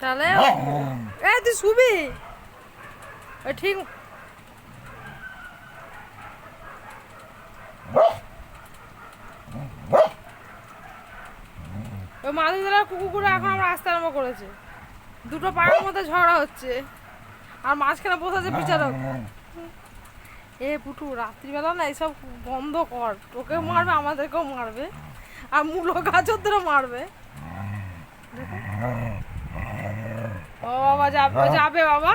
তাহলে তুই শুবি? ঠিক। ওই মাঝে ধরা কুকুরগুলো এখন আমরা রাস্তা আরম্ভ করেছে। দুটো পাড়ার মধ্যে ঝগড়া হচ্ছে। আর মাঝখানে বসে আছে বিচারক। এ পুটু, রাত্রিবেলা না এইসব বন্ধ কর। তোকে মারবে, আমাদেরকেও মারবে। আর মূলো গাছরদেরও মারবে। ও বাবা, যাবে যাবে বাবা।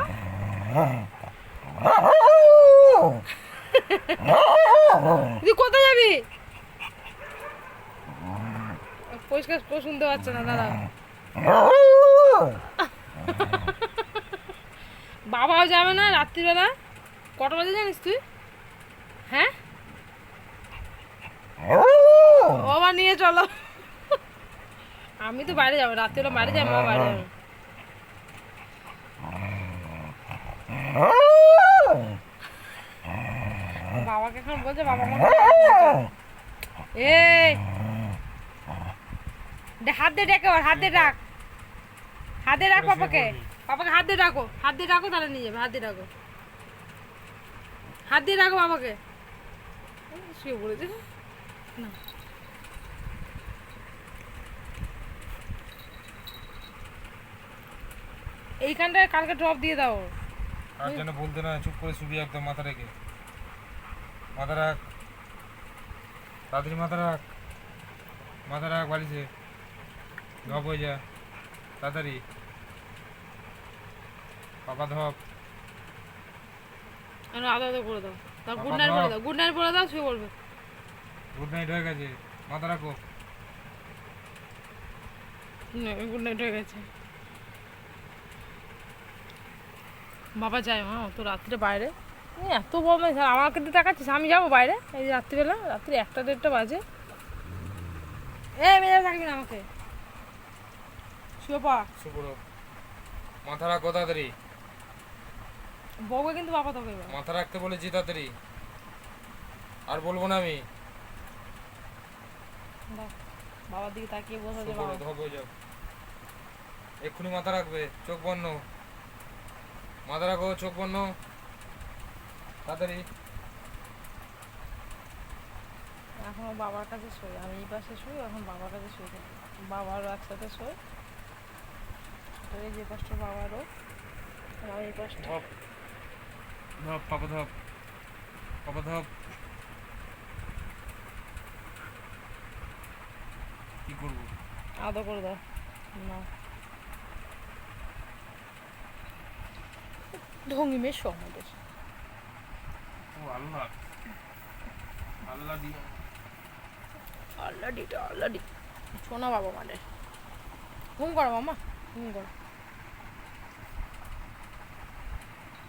তুই কোথায় যাবি? পরিষ্কার করে শুনতে পাচ্ছে না দাদা বাবাও যাবে না রাত্রিবেলা। কটা বাজে জানিস তুই? হ্যাঁ? বাবা নিয়ে চলো। আমি তো বাইরে যাব রাত্রিবেলা বাইরে যাব মা বাইরে যাব। বাবাকে এখন বলছে বাবা এই! হাত দিয়ে ডেকে ওর, হাত দিয়ে ডাক। হাত দিয়ে ডাক পাপাকে। পাপাকে হাত দিয়ে ডাকো হাত দিয়ে ডাকো তাহলে নিয়ে যাবে হাত দিয়ে ডাকো। হাত দিয়ে ডাকো বাবাকে শুয়ে পড়েছে না। এইখানটায় কালকে ড্রপ দিয়ে দাও। আর যেন বলতে না চুপ করে শুবি একদম মাথা রেখে। মাথা রাখ। তাড়াতাড়ি মাথা রাখ। মাথা রাখ বালিশে। ধপ হয়ে যা। তাড়াতাড়ি। পাপা ধপ। আর আদা করে দাও। তার গুড নাইট। বলে দাও গুড নাইট বলে দাও শুয়ে পড়বে গুড নাইট হয়ে গেছে মাথা রাখো। গুড নাইট হয়ে গেছে। বাবা যায় মা তো রাত্রে বাইরে। এত বড় আমাকে তো দেখাচ্ছিস আমি যাব বাইরে? এই রাত্রিবেলা রাত্রি একটা দেড়টা বাজে। এ মেয়ে থাকবি না আমাকে। শুয়ে পা শুকুরো মাথা রাখো তাড়াতাড়ি। বউকে কিন্তু বাবা এবার। মাথা রাখতে বলেছি তাড়াতাড়ি। আর বলব না আমি। বাবার দিকে তাকিয়ে বসে শুকুরো বাবা। ধপ হয়ে যাও। এক্ষুনি মাথা রাখবে চোখ বন্ধ। মাথা রাখো চোখ বন্ধ। তাড়াতাড়ি। এখন বাবার কাছে শোয় আমি এই পাশে শুই এখন বাবার কাছে শুই বাবারও একসাথে তো এই যে পাশটা বাবারও আমি এই পাশটা। ধপ পাপা ধপ পাপা ধপ। কি করব? আদা করে দাও। না। ঢঙ্গি মেয়ে আমাদের। ও আল্লাহ। আল্লাহ দি অলরেডি অলরেডি শোনা বাবা মানে ঘুম করো মামা ঘুম করো।